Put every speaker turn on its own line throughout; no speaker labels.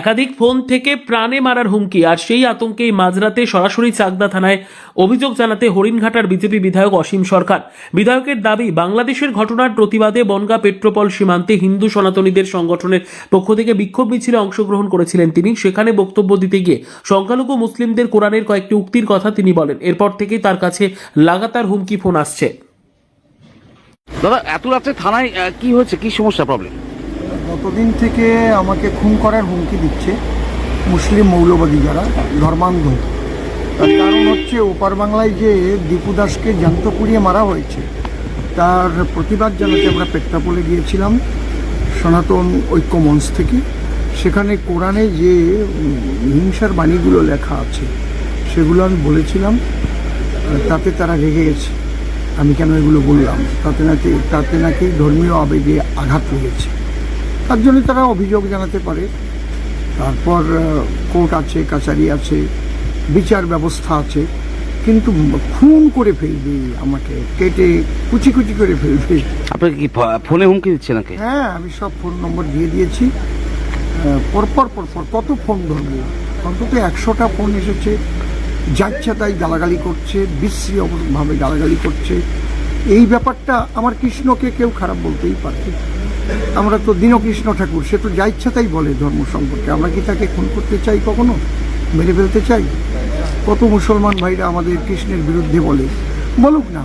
একাধিক ফোন থেকে প্রাণে মারার হুমকি, আর সেই আতঙ্কেই মাঝরাতে সরাসরি চাকদা থানায় অভিযোগ জানাতে হরিণঘাটার বিজেপি বিধায়ক অসীম সরকার। বিধায়কের দাবি, বাংলাদেশের ঘটনার প্রতিবাদে বনগা পেট্রোপল সীমান্তে হিন্দু সনাতনীদের সংগঠনের পক্ষ থেকে বিক্ষোভ মিছিলে অংশগ্রহণ করেছিলেন তিনি। সেখানে বক্তব্য দিতে গিয়ে সংখ্যালঘু মুসলিমদের কোরআনের কয়েকটি উক্তির কথা তিনি বলেন। এরপর থেকেই তার কাছে লাগাতার হুমকি ফোন আসছে।
দাদা, এত রাত্রে থানায় কি হয়েছে? কি সমস্যা প্রবলেম
গতদিন থেকে আমাকে খুন করার হুমকি দিচ্ছে মুসলিম মৌলবাদী যারা, ধর্মান্ধ। তার কারণ হচ্ছে ওপার বাংলায় যে দীপু দাসকে জ্যান্ত পুড়িয়ে মারা হয়েছে, তার প্রতিবাদ জানাতে আমরা পেট্রাপোলে গিয়েছিলাম, সনাতন ঐক্য মঞ্চ থেকে। সেখানে কোরআনে যে হিংসার বাণীগুলো লেখা আছে, সেগুলো আমি বলেছিলাম, তাতে তারা রেগে গেছে। আমি কেন এগুলো বললাম? তাতে নাকি তাতে নাকি ধর্মীয় আবেগে আঘাত লেগেছে। তার জন্য তারা অভিযোগ জানাতে পারে। তারপর কোর্ট আছে কাচারি আছে বিচার ব্যবস্থা আছে কিন্তু খুন করে ফেলবে আমাকে কেটে কুচি কুচি করে ফেলবে।
আপনাকে কি ফোনে হুমকি দিচ্ছে নাকি?
হ্যাঁ আমি সব ফোন নম্বর দিয়ে দিয়েছি। পরপর পরপর কত ফোন ধরবো? অন্তত একশোটা ফোন এসেছে। যাচ্ছে তাই গালাগালি করছে বিশ্রী ভাবে গালাগালি করছে। এই ব্যাপারটা আমার কৃষ্ণকে কেউ খারাপ বলতেই পারে আমরা তো দীনকৃষ্ণ ঠাকুর, সে তো যা ইচ্ছা তাই বলে ধর্ম সম্পর্কে। আমরা কি তাকে খুন করতে চাই কখনো? মেরে ফেলতে চাই? কত মুসলমান ভাইরা আমাদের কৃষ্ণের বিরুদ্ধে বলে। বলুক না,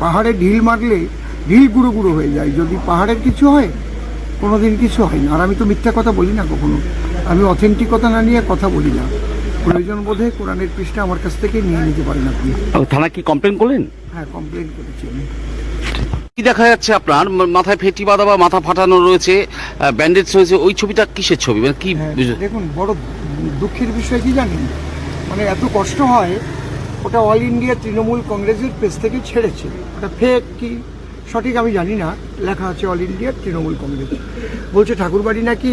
পাহাড়ে ঢিল মারলে ঢিল গুঁড়ো গুঁড়ো হয়ে যায়। যদি পাহাড়ের কিছু হয়, কোনোদিন কিছু হয় না। আর আমি তো মিথ্যা কথা বলি না কখনো। আমি অথেন্টিকতা না নিয়ে কথা বলি না। প্রয়োজন বোধে কোরআনের পৃষ্ঠা আমার কাছ থেকে নিয়ে নিতে পারেন আপনি।
ও, থানায় কি কমপ্লেন করলেন?
হ্যাঁ কমপ্লেন করেছি আমি।
কি দেখা যাচ্ছে আপনার? মাথায় ফেটি বাঁধা বা মাথা ফাটানো রয়েছে ব্যান্ডেজ রয়েছে ওই ছবিটা কিসের ছবি? মানে কি
হ্যাঁ, দেখুন বড় দুঃখের বিষয় কি জানেন? মানে এত কষ্ট হয় ওটা অল ইন্ডিয়া তৃণমূল কংগ্রেসের পেজ থেকে ছেড়েছে। ওটা ফেক কি? সঠিক আমি জানি না। লেখা আছে অল ইন্ডিয়া তৃণমূল কংগ্রেস। বলছে ঠাকুরবাড়ি নাকি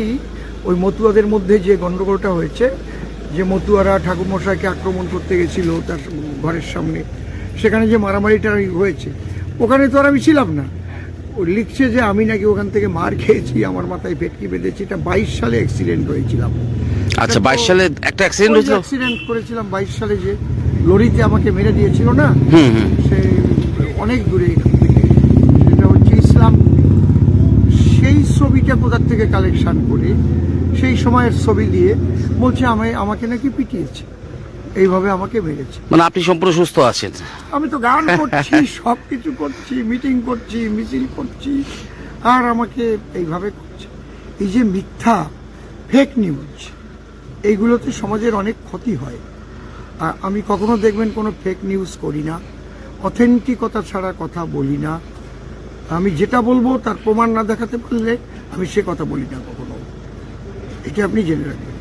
ওই মতুয়াদের মধ্যে যে গণ্ডগোলটা হয়েছে যে মতুয়ারা ঠাকুরমশাইকে আক্রমণ করতে গেছিল তার ঘরের সামনে সেখানে যে মারামারিটা হয়েছে ওখানে তো আর আমি ছিলাম না। ও লিখছে যে আমি নাকি ওখান থেকে মার খেয়েছি আমার মাথায় ভেটকি বেঁধেছি এটা বাইশ সালে অ্যাক্সিডেন্ট হয়েছিলাম।
আচ্ছা বাইশ সালে একটা অ্যাক্সিডেন্ট হয়েছিল?
অ্যাক্সিডেন্ট করেছিলাম বাইশ সালে যে লরিতে আমাকে মেরে দিয়েছিল না? সে অনেক দূরে সেটা হচ্ছে ইসলাম। সেই ছবিটা কোথার থেকে কালেকশন করে? সেই সময়ের ছবি দিয়ে বলছে আমি আমাকে নাকি পিটিয়েছে। এইভাবে আমাকে মেরেছে।
মানে আপনি সম্পূর্ণ সুস্থ আছেন।
আমি তো গান করছি সব কিছু করছি মিটিং করছি মিছিল করছি আর আমাকে এইভাবে করছে। এই যে মিথ্যা ফেক নিউজ এইগুলোতে সমাজের অনেক ক্ষতি হয়। আর আমি কখনো দেখবেন কোনো ফেক নিউজ করি না অথেন্টিকতা ছাড়া কথা বলি না। আমি যেটা বলব তার প্রমাণ না দেখাতে পারলে আমি সে কথা বলি না কখনো। এটা আপনি জেনে রাখবেন।